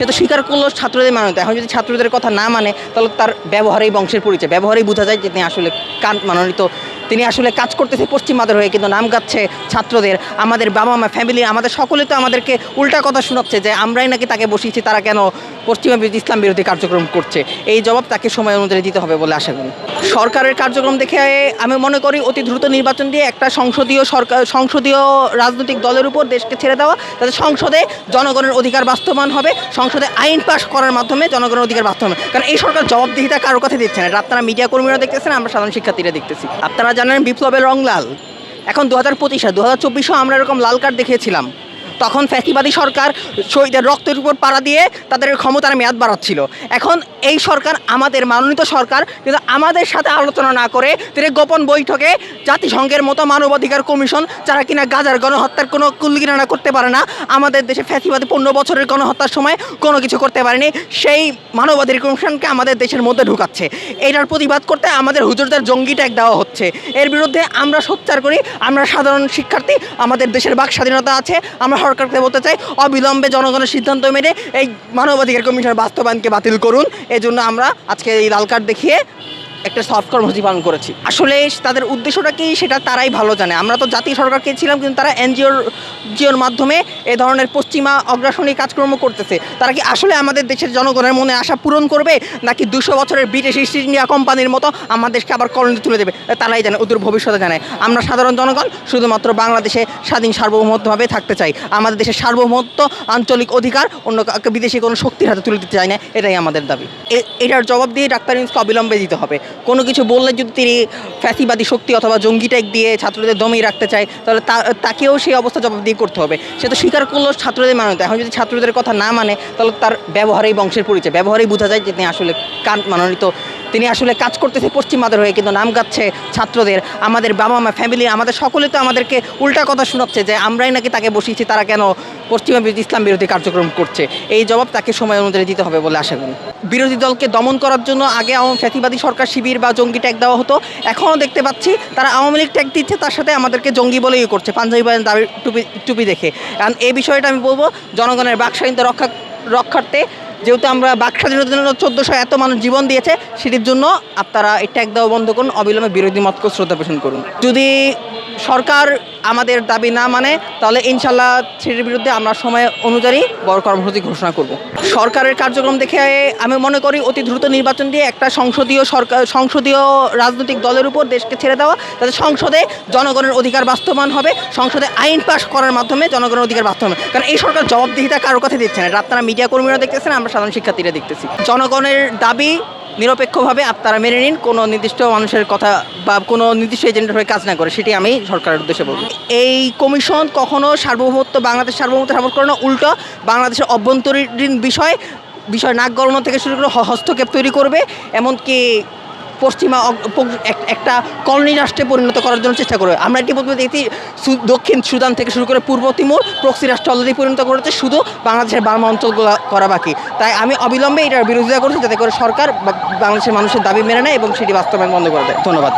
সে তো স্বীকার করল ছাত্রদের মানতে। এখন যদি ছাত্রদের কথা না মানে তাহলে তার ব্যবহারেই বংশের পরিচয়। ব্যবহারেই বোঝা যায় যে তিনি আসলে কান মাননিত তিনি আসলে কাজ করতেছে পশ্চিমাদের হয়ে, কিন্তু নাম গাচ্ছে ছাত্রদের। আমাদের বাবা মা ফ্যামিলি আমাদের সকলে তো আমাদেরকে উল্টা কথা শোনাচ্ছে যে আমরাই নাকি তাকে বসিয়েছি, তারা কেন পশ্চিমা ইসলাম বিরোধী কার্যক্রম করছে। এই জবাব তাকে সময় অনুযায়ী দিতে হবে বলে আশা করি। সরকারের কার্যক্রম দেখে আমি মনে করি অতি দ্রুত নির্বাচন দিয়ে একটা সংসদীয় সরকার, সংসদীয় রাজনৈতিক দলের উপর দেশকে ছেড়ে দেওয়া, যাতে সংসদে জনগণের অধিকার বাস্তবায়ন হবে, সংসদে আইন পাশ করার মাধ্যমে জনগণের অধিকার বাস্তবায়ন কারণ এই সরকার জবাবদিহিতা কারও কথা দিচ্ছে না। আপনারা মিডিয়া কর্মীরা দেখতেছেন, আমরা সাধারণ শিক্ষার্থীরা দেখতেছি। আপনারা জানেন বিপ্লবের রং লাল। এখন দু হাজার পঁচিশে দু হাজার চব্বিশেও আমরা এরকম লাল কার্ড দেখিয়েছিলাম। তখন ফ্যাসিবাদী সরকার শহীদের রক্তের উপর পাড়া দিয়ে তাদের ক্ষমতার মেয়াদ বাড়াচ্ছিল। এখন এই সরকার আমাদের মনোনীত সরকার কিন্তু আমাদের সাথে আলোচনা না করে তিনি গোপন বৈঠকে জাতিসংঘের মতো মানবাধিকার কমিশন যারা কিনা গাজার গণহত্যার কোনো কুলগিরানা করতে পারে না, আমাদের দেশে ফ্যাসিবাদী পনেরো বছরের গণহত্যার সময় কোনো কিছু করতে পারেনি, সেই মানবাধিকার কমিশনকে আমাদের দেশের মধ্যে ঢুকাচ্ছে। এটার প্রতিবাদ করতে আমাদের হুজুরদের জঙ্গি ট্যাগ দেওয়া হচ্ছে। এর বিরুদ্ধে আমরা সোচ্চার করি, আমরা সাধারণ শিক্ষার্থী, আমাদের দেশের বাক স্বাধীনতা আছে, আমরা সরকারকে বলতে চাই, অবিলম্বে জনগণের সিদ্ধান্ত মেনে এই মানবাধিকার কমিশনের বাস্তবায়নকে বাতিল করুন। এজন্য জন্য আমরা আজকে এই লাল কার্ড দেখিয়ে একটা সফট কর্মসূচি পালন করেছি। আসলে তাদের উদ্দেশ্যটা কি সেটা তারাই ভালো জানে। আমরা তো জাতীয় সরকারকে ছিলাম, কিন্তু তারা এনজিওর, জিওর মাধ্যমে এ ধরনের পশ্চিমা অগ্রাসনী কাজকর্ম করতেছে। তারা কি আসলে আমাদের দেশের জনগণের মনে আশা পূরণ করবে, নাকি দুশো বছরের ব্রিটিশ ইস্ট ইন্ডিয়া কোম্পানির মতো আমাদের দেশকে আবার কলোনি তুলে দেবে? তারাই জানে ওদের ভবিষ্যতে জানে। আমরা সাধারণ জনগণ, শুধুমাত্র বাংলাদেশে স্বাধীন সার্বভৌমত্বভাবে থাকতে চাই। আমাদের দেশের সার্বভৌমত্ব, আঞ্চলিক অধিকার, অন্য বিদেশি কোনো শক্তির হাতে তুলে দিতে চাই না, এটাই আমাদের দাবি। এটার জবাব দিয়ে ডাক্তার ইউনুসকে অবিলম্বে দিতে হবে। কোনো কিছু বললে যদি তিনি ফ্যাসিবাদী শক্তি অথবা জঙ্গি ট্যাগ দিয়ে ছাত্রদের দমিয়ে রাখতে চায়, তাহলে তাকেও সেই অবস্থা জবাব দিয়ে করতে হবে। সে তো স্বীকার করলেও ছাত্রদের মানতে। এখন যদি ছাত্রদের কথা না মানে তাহলে তার ব্যবহারেই বংশের পরিচয়। ব্যবহারেই বোঝা যায় যে তিনি আসলে কান মাননিত তিনি আসলে কাজ করতেছে পশ্চিমাদের হয়ে, কিন্তু নাম গাচ্ছে ছাত্রদের। আমাদের বাবা মা ফ্যামিলি আমাদের সকলে তো আমাদেরকে উল্টা কথা শোনাচ্ছে যে আমরাই নাকি তাকে বসিয়েছি, তারা কেন পশ্চিমা ইসলাম বিরোধী কার্যক্রম করছে। এই জবাব তাকে সময় অনুযায়ী দিতে হবে বলে আশা করি। বিরোধী দলকে দমন করার জন্য আগে আওয়ামী সরকার, শিবির বা জঙ্গি ট্যাগ দেওয়া হতো। এখনও দেখতে পাচ্ছি তারা আওয়ামী লীগ ট্যাগ দিচ্ছে, তার সাথে আমাদেরকে জঙ্গি বলেই করছে। পাঞ্জাবি দাবি, টুপি টুপি দেখে। কারণ এই বিষয়টা আমি বলব, জনগণের বাক স্বাধীনতা রক্ষা, রক্ষার্থে যেহেতু আমরা বাক স্বাধীনতার জন্য চোদ্দোশো এত মানুষ জীবন দিয়েছে, সেটির জন্য আপনারা এই ট্যাগ দেওয়া বন্ধ করুন, অবিলম্বে বিরোধী মতকে শ্রদ্ধা পোষণ করুন। যদি সরকার আমাদের দাবি না মানে তাহলে ইনশাল্লাহ সেটির বিরুদ্ধে আমরা সময় অনুযায়ী বড় কর্মসূচি ঘোষণা করব। সরকারের কার্যক্রম দেখে আমি মনে করি অতি দ্রুত নির্বাচন দিয়ে একটা সংসদীয় সরকার সংসদীয় রাজনৈতিক দলের উপর দেশকে ছেড়ে দেওয়া, যাতে সংসদে জনগণের অধিকার বাস্তবায়ন হবে, সংসদে আইন পাশ করার মাধ্যমে জনগণের অধিকার বাস্তবায়ন। কারণ এই সরকার জবাবদিহিতা কারও কথা দিচ্ছে না। আপনারা মিডিয়া কর্মীরা দেখতেছেন, আমরা সাধারণ শিক্ষার্থীরা দেখতেছি। জনগণের দাবি নিরপেক্ষভাবে আপনারা মেনে নিন, কোনো নির্দিষ্ট মানুষের কথা বা কোনো নির্দিষ্ট এজেন্ডার হয়ে কাজ না করে, সেটি আমি সরকারের উদ্দেশ্যে বলব। এই কমিশন কখনো সার্বভৌমত্ব, বাংলাদেশ সার্বভৌমত্ব সাপোর্ট করে না, উল্টো বাংলাদেশের অভ্যন্তরীণ বিষয় বিষয় নাক গলানো থেকে শুরু করে হস্তক্ষেপ তৈরি করবে, এমনকি পশ্চিমা একটা কলোনি রাষ্ট্রে পরিণত করার জন্য চেষ্টা করবে। আমরা ইতিমধ্যে প্রথমে দেখছি দক্ষিণ সুদান থেকে শুরু করে পূর্ব তিমুর প্রক্সি রাষ্ট্র অলরেডি পরিণত করেছে, শুধু বাংলাদেশের বার্মা অঞ্চলগুলো করা বাকি। তাই আমি অবিলম্বে এটার বিরোধিতা করছি, যাতে করে সরকার বাংলাদেশের মানুষের দাবি মেনে নেয় এবং সেটি বাস্তবায়ন বন্ধ করে দেয়। ধন্যবাদ।